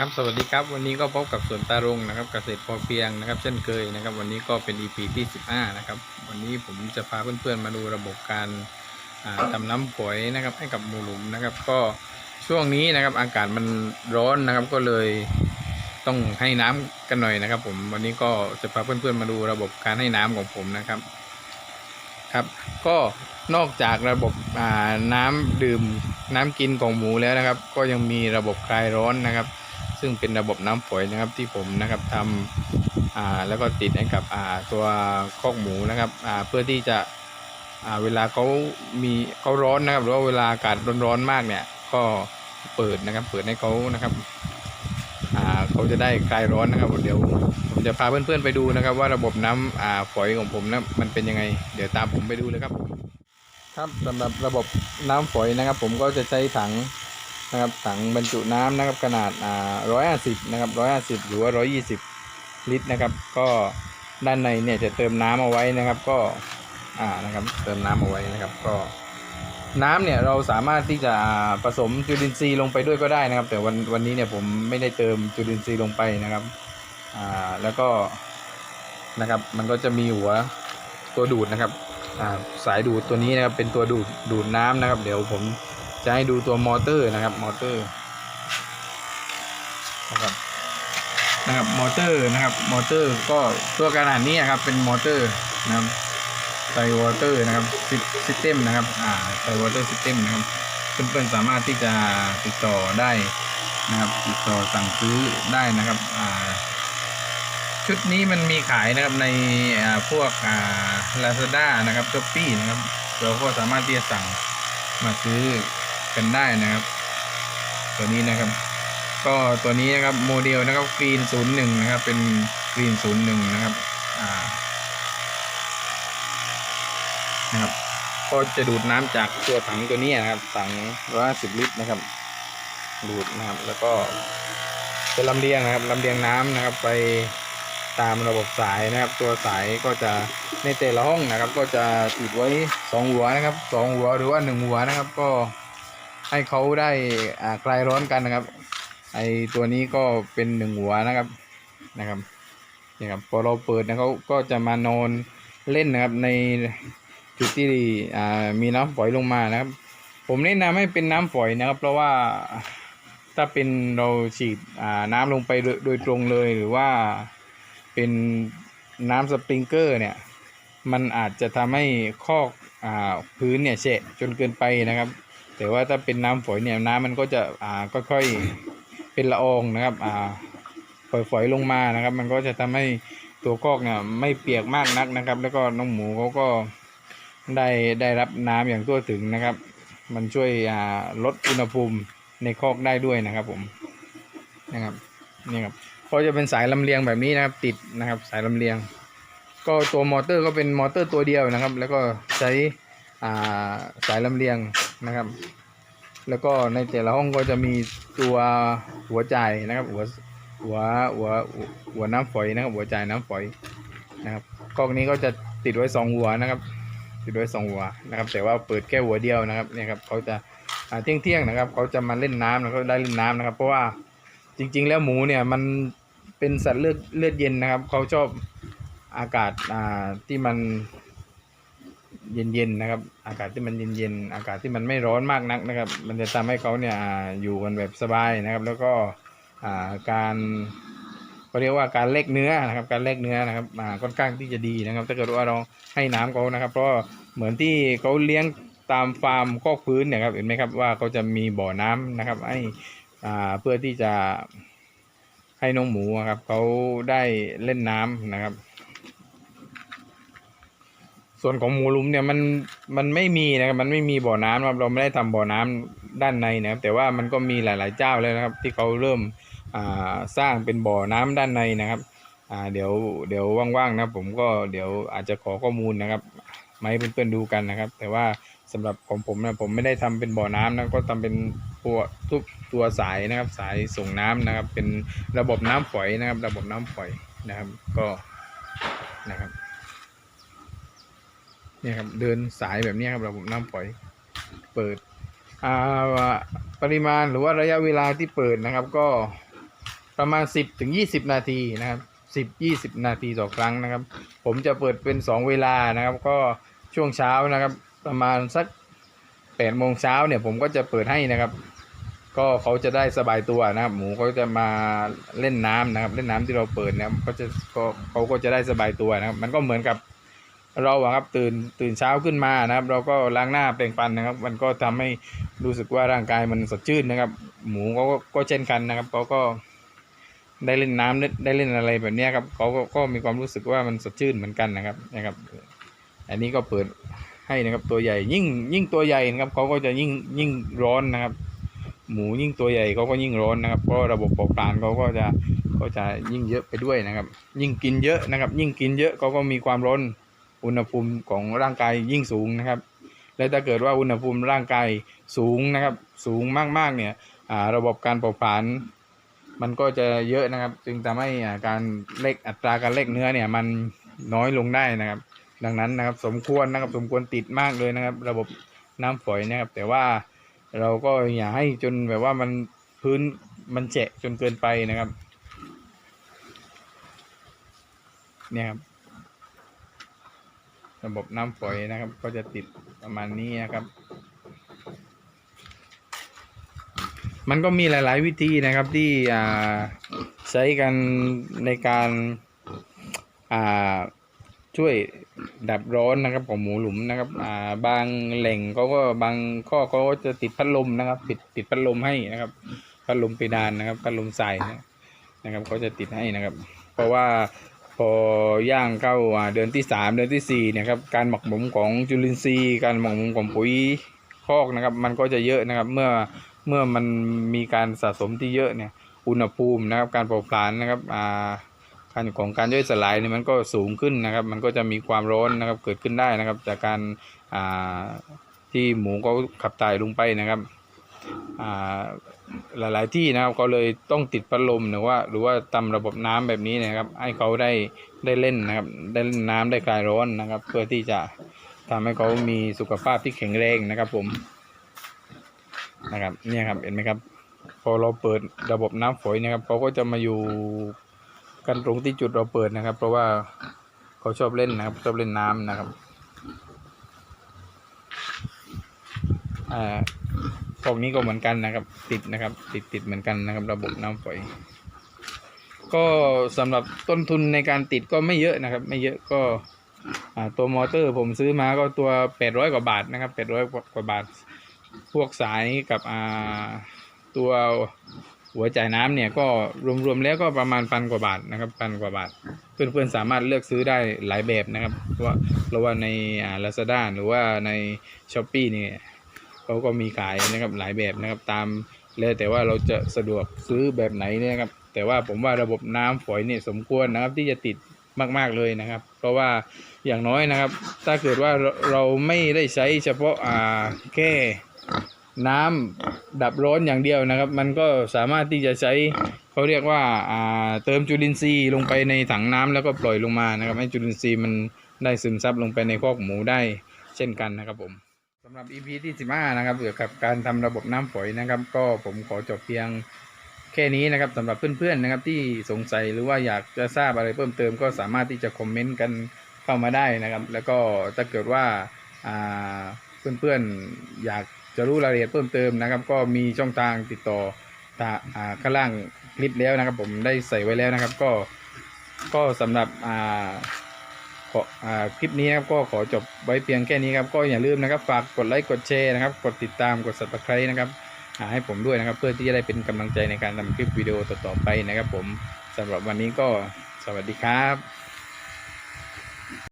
ครับสวัสดีครับวันนี้ก็พบกับสวนตารงนะครับเกษตรพอเพียงนะครับ เช่นเคยนะครับ วันนี้ก็เป็น EP ที่ 15 นะครับ วันนี้ผมจะพาเพื่อนๆมาดูระบบการอ่าทำน้ำฝอยนะครับ ให้กับหมูหลุมนะครับ ก็ช่วงนี้นะครับอากาศมันร้อนนะครับ ก็เลยต้องให้น้ำกันหน่อยนะครับ ผมวันนี้ก็จะพาเพื่อนๆมาดูระบบการให้น้ำของผมนะครับครับ ก็นอกจากระบบน้ำดื่มน้ำกินของหมูแล้วนะครับ ก็ยังมีระบบคลายร้อนนะครับ ซึ่งเป็นระบบน้ำฝอยนะครับที่ผมนะครับทำอ่าแล้วก็ติดให้กับอ่าตัวคอกหมูนะครับอ่าเพื่อที่จะอ่าเวลาเขามีเขาร้อนนะครับ หรือว่าเวลาอากาศร้อนๆมากเนี่ย ก็เปิดนะครับ เปิดให้เขานะครับอ่าเขาจะได้คลายร้อนนะครับเดี๋ยวผมจะพาเพื่อนๆไปดูนะครับ ว่าระบบน้ำอ่าฝอยของผมนะมันเป็นยังไง เดี๋ยวตามผมไปดูเลยครับครับสำหรับระบบน้ำฝอยนะครับ ผมก็จะใช้ถัง นะครับถังบรรจุน้ำนะครับขนาดอ่าร้อยห้าสิบนะครับร้อยห้าสิบหรือว่าร้อยยี่สิบลิตรนะครับ ก็ด้านในเนี่ยจะเติมน้ำเอาไว้นะครับ ก็อ่านะครับเติมน้ำเอาไว้นะครับ ก็น้ำเนี่ยเราสามารถที่จะผสมจุลินทรีย์ลงไปด้วยก็ได้นะครับ แต่วันวันนี้เนี่ยผมไม่ได้เติมจุลินทรีย์ลงไปนะครับอ่าแล้วก็นะครับ มันก็จะมีหัวตัวดูดนะครับอ่าสายดูดตัวนี้นะครับเป็นตัวดูดดูดน้ำนะครับ เดี๋ยวผม จะให้ดูตัวมอเตอร์นะครับมอเตอร์นะครับนะครับมอเตอร์นะครับมอเตอร์ก็ตัวขนาดนี้ครับเป็นมอเตอร์นะครับไซวอเตอร์นะครับซิสเต็มนะครับอ่าไซวอเตอร์ซิสเต็มนะครับเพื่อนๆสามารถที่จะติดต่อได้นะครับติดต่อสั่งซื้อได้นะครับอ่าชุดนี้มันมีขายนะครับในอ่าพวกอ่า Lazada นะครับ Shopee นะครับเราก็สามารถที่จะสั่งมาซื้อ กันได้นะครับ ตัวนี้นะครับ ก็ตัวนี้นะครับโมเดลนะครับกรีนศูนย์หนึ่งนะครับ เป็นกรีนศูนย์หนึ่งนะครับอ่านะครับก็จะดูดน้ำจากตัวถังตัวนี้นะครับ ถังร้อยสิบลิตรนะครับ ดูดนะครับ แล้วก็จะลำเลียงนะครับลำเลียงน้ำนะครับ ไปตามระบบสายนะครับ ตัวสายก็จะในแต่ละห้องนะครับ ก็จะติดไว้สองหัวนะครับสองหัวหรือว่าหนึ่งหัวนะครับ ก็ ให้เขาได้คลายร้อนกันนะครับ ไอตัวนี้ก็เป็นหนึ่งหัวนะครับนะครับนี่ครับพอเราเปิดนะเขาก็จะมานอนเล่นนะครับในจุดที่มีน้ำฝอยลงมานะครับ ผมแนะนำให้เป็นน้ำฝอยนะครับ เพราะว่าถ้าเป็นเราฉีดน้ำลงไปโดยตรงเลยหรือว่าเป็นน้ำสปริงเกอร์เนี่ย มันอาจจะทำให้คอกอพื้นเนี่ยเฉะจนเกินไปนะครับ แต่ว่าถ้าเป็นน้ำฝอยเนี่ยน้ำมันก็จะอ่าค่อยๆเป็นละอองนะครับอ่าฝอยๆลงมานะครับ มันก็จะทำให้ตัวคอกเนี่ยไม่เปียกมากนักนะครับ แล้วก็น้องหมูเขาก็ได้ได้รับน้ำอย่างทั่วถึงนะครับ มันช่วยอ่าลดอุณหภูมิในคอกได้ด้วยนะครับผมนะครับนี่ครับก็จะเป็นสายลำเลียงแบบนี้นะครับ ติดนะครับสายลำเลียง ก็ตัวมอเตอร์ก็เป็นมอเตอร์ตัวเดียวนะครับ แล้วก็ใช้อ่าสายลำเลียง นะครับ แล้วก็ในแต่ละห้องก็จะมีตัวหัวจ่ายนะครับ หัวหัวหัวหัวน้ำฝอยนะครับ หัวจ่ายน้ำฝอยนะครับกล้องนี้ก็จะติดไว้สองหัวนะครับ ติดไว้สองหัวนะครับ แต่ว่าเปิดแค่หัวเดียวนะครับเนี่ยครับเขาจะเที่ยงเที่ยงนะครับเขาจะมาเล่นน้ำนะเขาได้เล่นน้ำนะครับ เพราะว่าจริง ๆ แล้วหมูเนี่ยมันเป็นสัตว์เลือดเลือดเย็นนะครับเขาชอบอากาศอ่าที่มัน เย็นๆนะครับ อากาศที่มันเย็นๆอากาศที่มันไม่ร้อนมากนักนะครับ มันจะทำให้เขาเนี่ยอยู่กันแบบสบายนะครับ แล้วก็การเขาเรียกว่าการแลกเนื้อนะครับ การแลกเนื้อนะครับค่อนข้างที่จะดีนะครับ ถ้าเกิดว่าเราให้น้ำเขานะครับ เพราะเหมือนที่เขาเลี้ยงตามฟาร์มคอกพื้นเนี่ยครับเห็นไหมครับว่าเขาจะมีบ่อน้ำนะครับให้เพื่อที่จะให้น้องหมูครับเขาได้เล่นน้ำนะครับ ส่วนของหมูลุมเนี่ยมันมันไม่มีนะครับมันไม่มีบ่อน้ำนะครับเราไม่ได้ทำบ่อน้ำด้านในนะครับแต่ว่ามันก็มีหลาย ๆ เจ้าแล้วนะครับ ที่เขาเริ่มสร้างเป็นบ่อน้ำด้านในนะครับเดี๋ยวเดี๋ยวว่างๆนะผมก็เดี๋ยวอาจจะขอข้อมูลนะครับมาให้เพื่อนๆดูกันนะครับ แต่ว่าสำหรับของผมนะผมไม่ได้ทำเป็นบ่อน้ำนะก็ทำเป็นตัวทุกตัวสายนะครับ สายส่งน้ำนะครับ เป็นระบบน้ำฝอยนะครับ ระบบน้ำฝอยนะครับก็นะครับ เนี่ยครับเดินสายแบบนี้ครับระบบน้ำฝอยเปิดอ่าปริมาณหรือว่าระยะเวลาที่เปิดนะครับ ก็ประมาณ 10ถึง20 นาทีนะครับ 10 20 นาทีต่อครั้งนะครับ ผมจะเปิดเป็น 2 เวลานะครับ ก็ช่วงเช้านะครับ ประมาณสัก8โมงเช้าเนี่ยผมก็จะเปิดให้นะครับ ก็เขาจะได้สบายตัวนะครับ หมูเขาจะมาเล่นน้ำนะครับ เล่นน้ำที่เราเปิดนะครับก็จะก็เขาก็จะได้สบายตัวนะครับ มันก็เหมือนกับ เราอะครับตื่นตื่นเช้าขึ้นมานะครับ เราก็ล้างหน้าแปรงฟันนะครับ มันก็ทำให้รู้สึกว่าร่างกายมันสดชื่นนะครับ หมูเขาก็ก็เช่นกันนะครับเขาก็ได้เล่นน้ำได้ได้เล่นอะไรแบบนี้ครับเขาก็ก็มีความรู้สึกว่ามันสดชื่นเหมือนกันนะครับนะครับ อันนี้ก็เปิดให้นะครับตัวใหญ่ยิ่งยิ่งตัวใหญ่นะครับเขาก็จะยิ่งยิ่งร้อนนะครับ หมูยิ่งตัวใหญ่เขาก็ยิ่งร้อนนะครับเพราะระบบเผาผลาญเขาก็จะก็จะยิ่งเยอะไปด้วยนะครับ ยิ่งกินเยอะนะครับ ยิ่งกินเยอะเขาก็มีความร้อน อุณหภูมิของร่างกายยิ่งสูงนะครับ และถ้าเกิดว่าอุณหภูมิร่างกายสูงนะครับ สูงมากๆเนี่ยระบบการเผาผลาญมันก็จะเยอะนะครับ จึงทำให้อาการเล็กอัตราการเล็กเนื้อเนี่ยมันน้อยลงได้นะครับ ดังนั้นนะครับสมควรนะครับสมควรติดมากเลยนะครับ ระบบน้ำฝอยนะครับ แต่ว่าเราก็อย่าให้จนแบบว่ามันพื้นมันแฉะจนเกินไปนะครับ เนี่ยครับ ระบบน้ำฝอยนะครับ ก็จะติดประมาณนี้นะครับ มันก็มีหลาย ๆ วิธีนะครับที่ใช้กันในการาช่วยดับร้อนนะครับของหมูหลุมนะครับาบางแหล่งเขาก็บางข้อเขาก็จะติดพัดลมนะครับ ติดติดพัดลมให้นะครับพัดลมเพดานนะครับพัดลมใส่นะครับเขาจะติดให้นะครับ เพราะว่า พอย่างเข้าเดือนที่สามเดือนที่สี่เนะครับ การหมักหมมของจุลินทรีย์ การหมักหมมของปุ๋ยคอกนะครับ มันก็จะเยอะนะครับ เมื่อเมื่อมันมีการสะสมที่เยอะเนี่ย อุณหภูมินะครับ การเผาผลาญนะครับอ่าการของการย่อยสลายเนี่ยมันก็สูงขึ้นนะครับ มันก็จะมีความร้อนนะครับ เกิดขึ้นได้นะครับ จากการอ่าที่หมูเขาขับถ่ายลงไปนะครับอ่า หลาย ๆ ที่นะครับเขาเลยต้องติดพัดลมหรือว่า หรือว่าทำระบบน้ำแบบนี้นะครับ ให้เขาได้ได้เล่นนะครับ ได้เล่นน้ำได้คลายร้อนนะครับ เพื่อที่จะทำให้เขามีสุขภาพที่แข็งแรงนะครับผมนะครับเนี่ยครับเห็นไหมครับ พอเราเปิดระบบน้ำฝอยนะครับเขาก็จะมาอยู่กันตรงที่จุดเราเปิดนะครับ เพราะว่าเขาชอบเล่นนะครับ ชอบเล่นน้ำนะครับอ่า พวกนี้ก็เหมือนกันนะครับ ติดนะครับ ติดติดเหมือนกันนะครับ ระบบน้ำฝอย ก็สำหรับต้นทุนในการติดก็ไม่เยอะนะครับ ไม่เยอะก็ตัวมอเตอร์ผมซื้อมาก็ตัวแปดร้อยกว่าบาทนะครับแปดร้อยกว่าบาท พวกสายกับตัวหัวจ่ายน้ำเนี่ยก็รวมๆแล้วก็ประมาณพันกว่าบาทนะครับพันกว่าบาท เพื่อนๆสามารถเลือกซื้อได้หลายแบบนะครับ เพราะว่าเพราะว่าในลาซาด้าหรือว่าในช้อปปีเนี่ย เขาก็มีขายนะครับหลายแบบนะครับตามแล้วแต่ว่าเราจะสะดวกซื้อแบบไหนเนี่ยครับแต่ว่าผมว่าระบบน้ำฝอยเนี่ยสมควรนะครับที่จะติดมากๆเลยนะครับ เพราะว่าอย่างน้อยนะครับ ถ้าเกิดว่าเราไม่ได้ใช้เฉพาะอ่าแค่น้ำดับร้อนอย่างเดียวนะครับ มันก็สามารถที่จะใช้เขาเรียกว่าอ่าเติมจุลินทรีย์ลงไปในถังน้ำแล้วก็ปล่อยลงมานะครับ ให้จุลินทรีย์มันได้ซึมซับลงไปในคอกหมูได้เช่นกันนะครับผมำหรับ EP ที่ 15 นะครับเกี่ยวกับการทำระบบน้ำฝอยนะครับ ก็ผมขอจบเพียงแค่นี้นะครับสำหรับเพื่อนๆนะครับที่สงสัยหรือว่าอยากจะทราบอะไรเพิ่มเติมก็สามารถที่จะคอมเมนต์กันเข้ามาได้นะครับ แล้วก็ถ้าเกิดว่าเพื่อนๆอยากจะรู้รายละเอียดเพิ่มเติมนะครับ ก็มีช่องทางติดต่อข้างล่างคลิปแล้วนะครับ ผมได้ใส่ไว้แล้วนะครับ ก็ก็สำหรับ ขออคลิปนี้ครับก็ขอจบไว้เพียงแค่นี้ครับก็อย่าลืมนะครับฝากกดไลค์กดแชร์นะครับ กดติดตามกด subscribe นะครับให้ผมด้วยนะครับ เพื่อที่จะได้เป็นกำลังใจในการทำคลิปวิดีโอต่อๆไปนะครับ ผมสำหรับวันนี้ก็สวัสดีครับ